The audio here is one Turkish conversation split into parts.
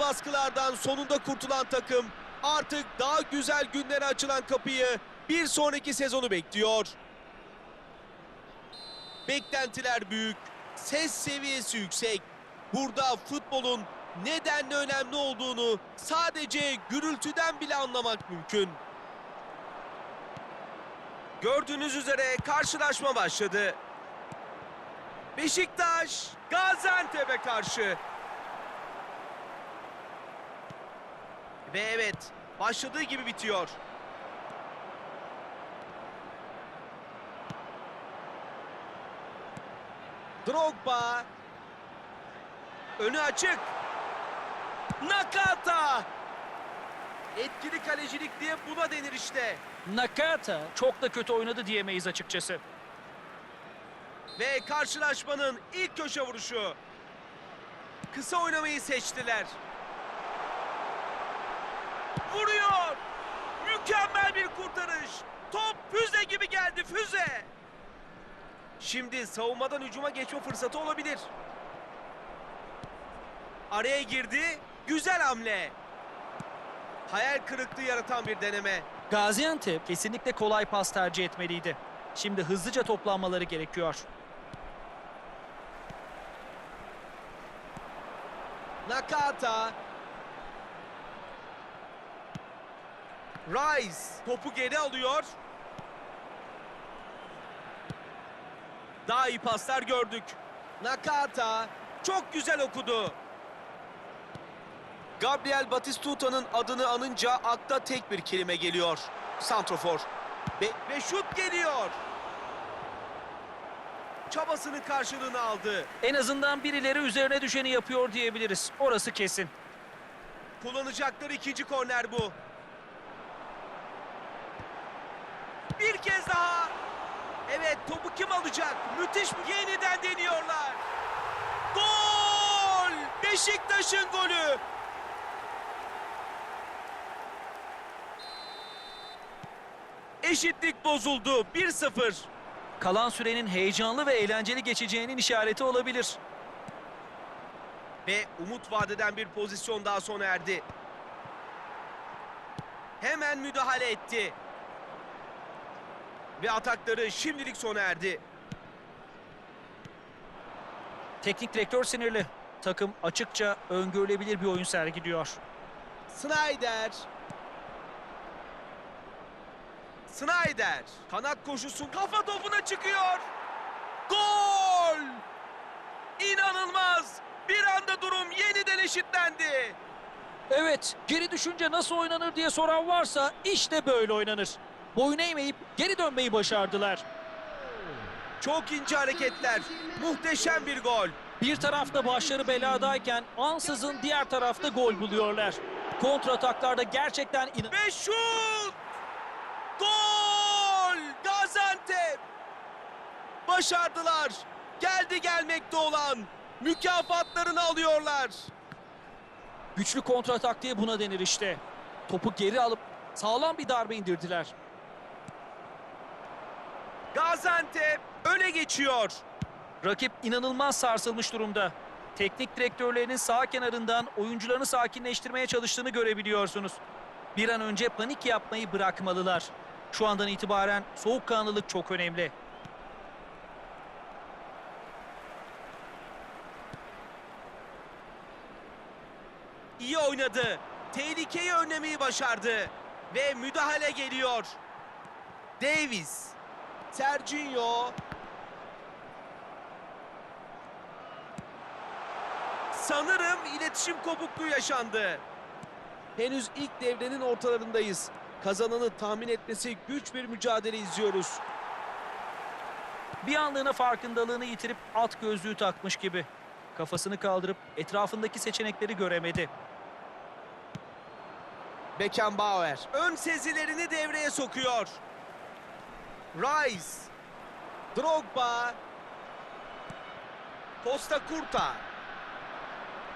baskılardan sonunda kurtulan takım artık daha güzel günlere açılan kapıyı bir sonraki sezonu bekliyor. Beklentiler büyük, ses seviyesi yüksek. Burada futbolun nedenle önemli olduğunu sadece gürültüden bile anlamak mümkün. Gördüğünüz üzere karşılaşma başladı. Beşiktaş Gaziantep'e karşı. Ve evet, başladığı gibi bitiyor. Drogba. Önü açık. Nakata. Etkili kalecilik diye buna denir işte. Nakata çok da kötü oynadı diyemeyiz açıkçası. Ve karşılaşmanın ilk köşe vuruşu. Kısa oynamayı seçtiler. Vuruyor. Mükemmel bir kurtarış. Top füze gibi geldi füze. Şimdi savunmadan hücuma geçme fırsatı olabilir. Araya girdi. Güzel hamle. Hayal kırıklığı yaratan bir deneme. Gaziantep kesinlikle kolay pas tercih etmeliydi. Şimdi hızlıca toplanmaları gerekiyor. Nakata. Rice topu geri alıyor. Daha iyi paslar gördük. Nakata çok güzel okudu. Gabriel Batistuta'nın adını anınca akla tek bir kelime geliyor. Santrofor. Ve, ve şut geliyor. Çabasının karşılığını aldı. En azından birileri üzerine düşeni yapıyor diyebiliriz. Orası kesin. Kullanacakları ikinci korner bu. Bir kez daha. Evet topu kim alacak? Müthiş yeniden deniyorlar. Gol! Beşiktaş'ın golü. Eşitlik bozuldu. 1-0. Kalan sürenin heyecanlı ve eğlenceli geçeceğinin işareti olabilir. Ve umut vadeden bir pozisyon daha sona erdi. Hemen müdahale etti. Ve atakları şimdilik sona erdi. Teknik direktör sinirli. Takım açıkça öngörülebilir bir oyun sergiliyor. Snyder. Snyder. Kanat koşusu kafa topuna çıkıyor. Gol! İnanılmaz! Bir anda durum yeniden eşitlendi. Evet, geri düşünce nasıl oynanır diye soran varsa işte böyle oynanır. Boyun eğmeyip geri dönmeyi başardılar. Çok ince hareketler. Muhteşem bir gol. Bir tarafta başları beladayken ansızın diğer tarafta gol buluyorlar. Kontrataklarda gerçekten inan... Ve şut! Gol! Gaziantep! Başardılar. Geldi gelmekte olan mükafatlarını alıyorlar. Güçlü kontrataktiği buna denir işte. Topu geri alıp sağlam bir darbe indirdiler. Gaziantep öne geçiyor. Rakip inanılmaz sarsılmış durumda. Teknik direktörlerinin sağ kenarından oyuncularını sakinleştirmeye çalıştığını görebiliyorsunuz. Bir an önce panik yapmayı bırakmalılar. Şu andan itibaren soğukkanlılık çok önemli. İyi oynadı. Tehlikeyi önlemeyi başardı. Ve müdahale geliyor. Davis. Serginho. Sanırım iletişim kopukluğu yaşandı. Henüz ilk devrenin ortalarındayız. Kazananı tahmin etmesi güç bir mücadele izliyoruz. Bir anlığına farkındalığını yitirip at gözlüğü takmış gibi. Kafasını kaldırıp etrafındaki seçenekleri göremedi. Beckenbauer ön sezilerini devreye sokuyor. Rice, Drogba, Costa Curta,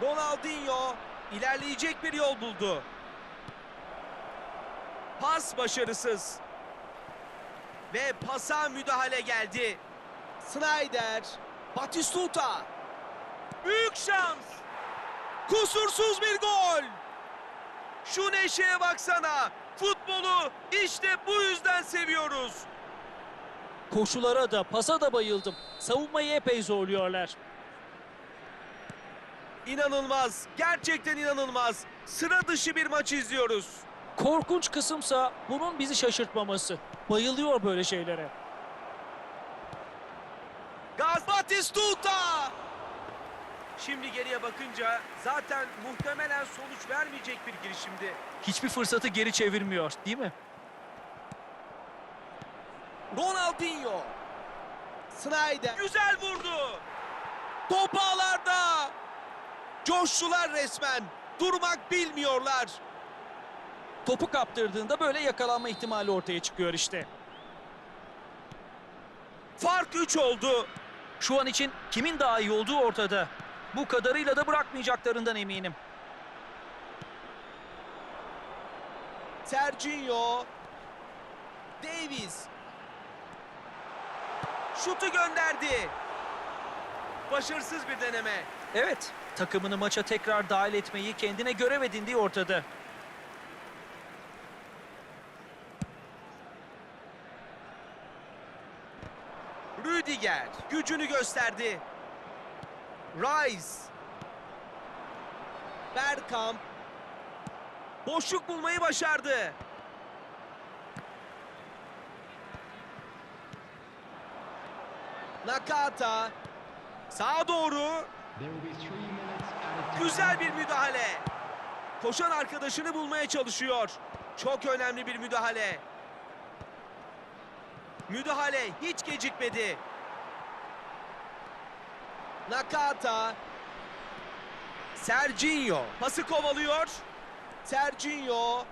Ronaldinho ilerleyecek bir yol buldu. Pas başarısız. Ve pasa müdahale geldi. Snyder, Batistuta. Büyük şans. Kusursuz bir gol. Şu neşeye baksana. Futbolu işte bu yüzden seviyoruz. Koşulara da pasa da bayıldım. Savunmayı epey zorluyorlar. İnanılmaz. Gerçekten inanılmaz. Sıra dışı bir maç izliyoruz. Korkunç kısımsa bunun bizi şaşırtmaması. Bayılıyor böyle şeylere. Gaz Batistuta! Şimdi geriye bakınca zaten muhtemelen sonuç vermeyecek bir girişimdi. Hiçbir fırsatı geri çevirmiyor değil mi? Ronaldinho. Snyder. Güzel vurdu. Top ağlarda. Coştular resmen. Durmak bilmiyorlar. Topu kaptırdığında böyle yakalanma ihtimali ortaya çıkıyor işte. Fark 3 oldu. Şu an için kimin daha iyi olduğu ortada. Bu kadarıyla da bırakmayacaklarından eminim. Serginho. Davis. Şutu gönderdi. Başarısız bir deneme. Evet, takımını maça tekrar dahil etmeyi kendine görev edindiği ortada. Rüdiger gücünü gösterdi. Rice. Bergkamp. Boşluk bulmayı başardı. Nakata. Sağa doğru. Güzel bir müdahale. Koşan arkadaşını bulmaya çalışıyor. Çok önemli bir müdahale. Müdahale hiç gecikmedi. Nakata. Serginho pası kovalıyor. Serginho.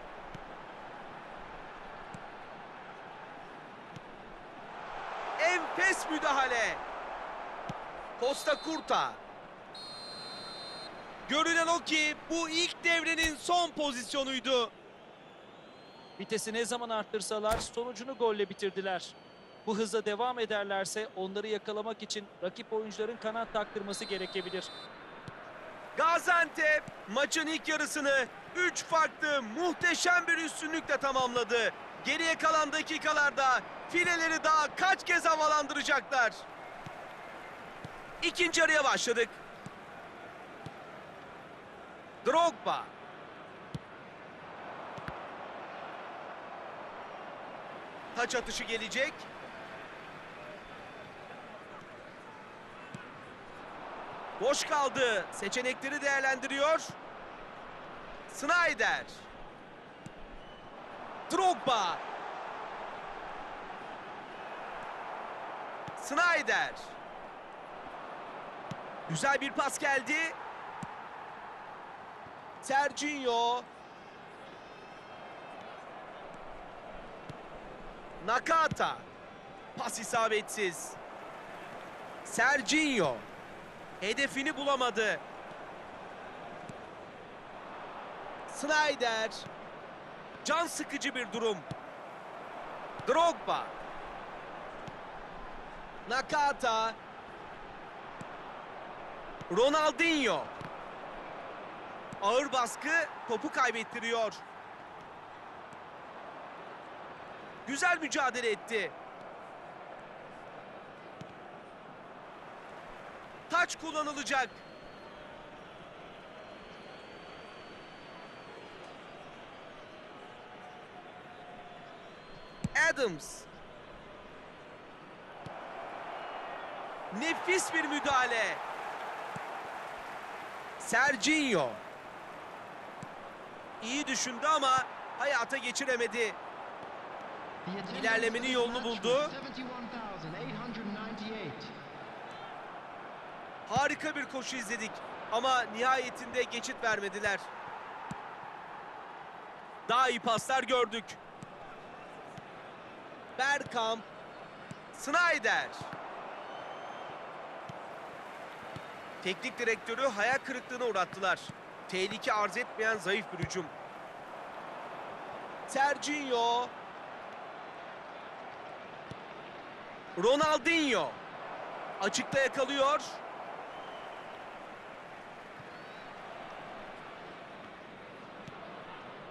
Enfes müdahale. Costa Curta. Görünen o ki bu ilk devrenin son pozisyonuydu. Vitesi ne zaman arttırsalar sonucunu golle bitirdiler. Bu hızla devam ederlerse onları yakalamak için rakip oyuncuların kanat taktırması gerekebilir. Gaziantep maçın ilk yarısını 3 farklı muhteşem bir üstünlükle tamamladı. Geriye kalan dakikalarda fileleri daha kaç kez havalandıracaklar? İkinci yarıya başladık. Drogba. Taç atışı gelecek. Boş kaldı. Seçenekleri değerlendiriyor. Snyder. Drogba. Snyder. Güzel bir pas geldi. Serginho. Nakata. Pas isabetsiz. Serginho. Hedefini bulamadı. Snyder. Can sıkıcı bir durum. Drogba. Nakata. Ronaldinho. Ağır baskı topu kaybettiriyor. Güzel mücadele etti. Taç kullanılacak. Adams. Nefis bir müdahale. Serginho. İyi düşündü ama hayata geçiremedi. İlerlemenin yolunu buldu. Harika bir koşu izledik ama nihayetinde geçit vermediler. Daha iyi paslar gördük. Bergkamp, Snyder. Teknik direktörü hayal kırıklığına uğrattılar. Tehlike arz etmeyen zayıf bir hücum. Serginho. Ronaldinho. Açıkta yakalıyor.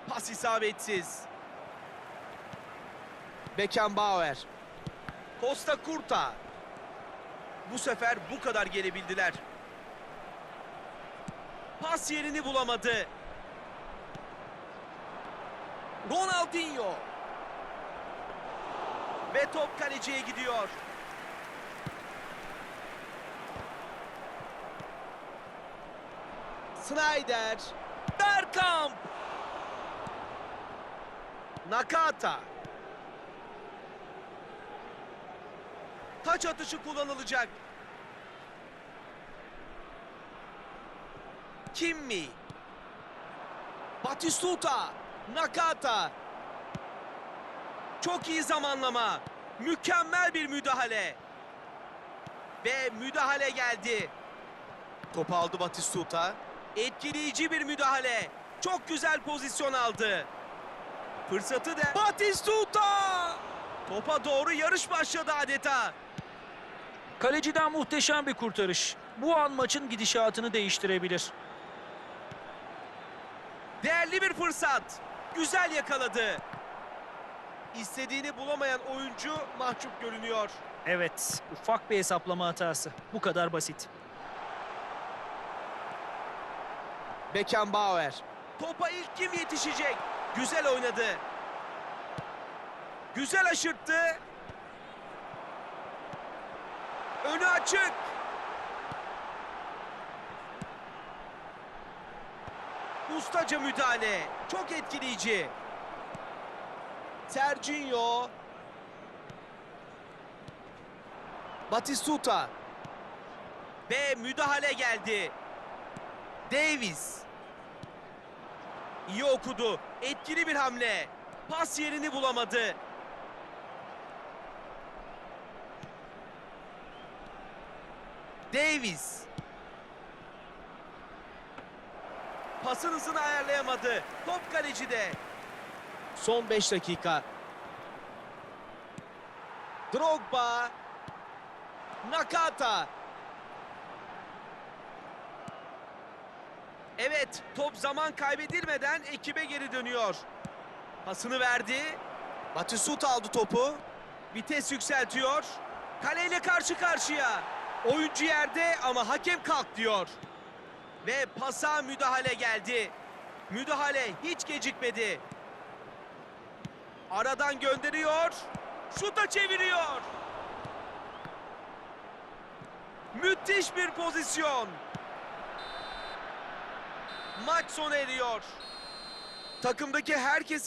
Pas isabetsiz. Beckenbauer. Costa Curta. Bu sefer bu kadar gelebildiler. Pas yerini bulamadı. Ronaldinho. Ve top kaleciye gidiyor. Snyder. Bergkamp. Nakata. Taç atışı kullanılacak. Kimmi. Batistuta. Nakata. Çok iyi zamanlama. Mükemmel bir müdahale. Ve müdahale geldi. Topu aldı Batistuta. Etkileyici bir müdahale. Çok güzel pozisyon aldı. Fırsatı da Batistuta! Topa doğru yarış başladı adeta. Kaleciden muhteşem bir kurtarış. Bu an maçın gidişatını değiştirebilir. Değerli bir fırsat. Güzel yakaladı. İstediğini bulamayan oyuncu mahcup görünüyor. Evet, ufak bir hesaplama hatası. Bu kadar basit. Beckenbauer. Topa ilk kim yetişecek? Güzel oynadı. Güzel aşırttı. Önü açık. Ustaca müdahale. Çok etkileyici. Serginho. Batistuta. Ve müdahale geldi. Davis. İyi okudu. Etkili bir hamle. Pas yerini bulamadı. Davis. Pasın hızını ayarlayamadı. Top kalecide. Son 5 dakika. Drogba. Nakata. Evet, top zaman kaybedilmeden ekibe geri dönüyor. Pasını verdi. Batistuta aldı topu. Vites yükseltiyor. Kaleyle karşı karşıya. Oyuncu yerde ama hakem kalk diyor. Ve pasa müdahale geldi. Müdahale hiç gecikmedi. Aradan gönderiyor. Şuta çeviriyor. Müthiş bir pozisyon. Maç sona eriyor. Takımdaki herkesin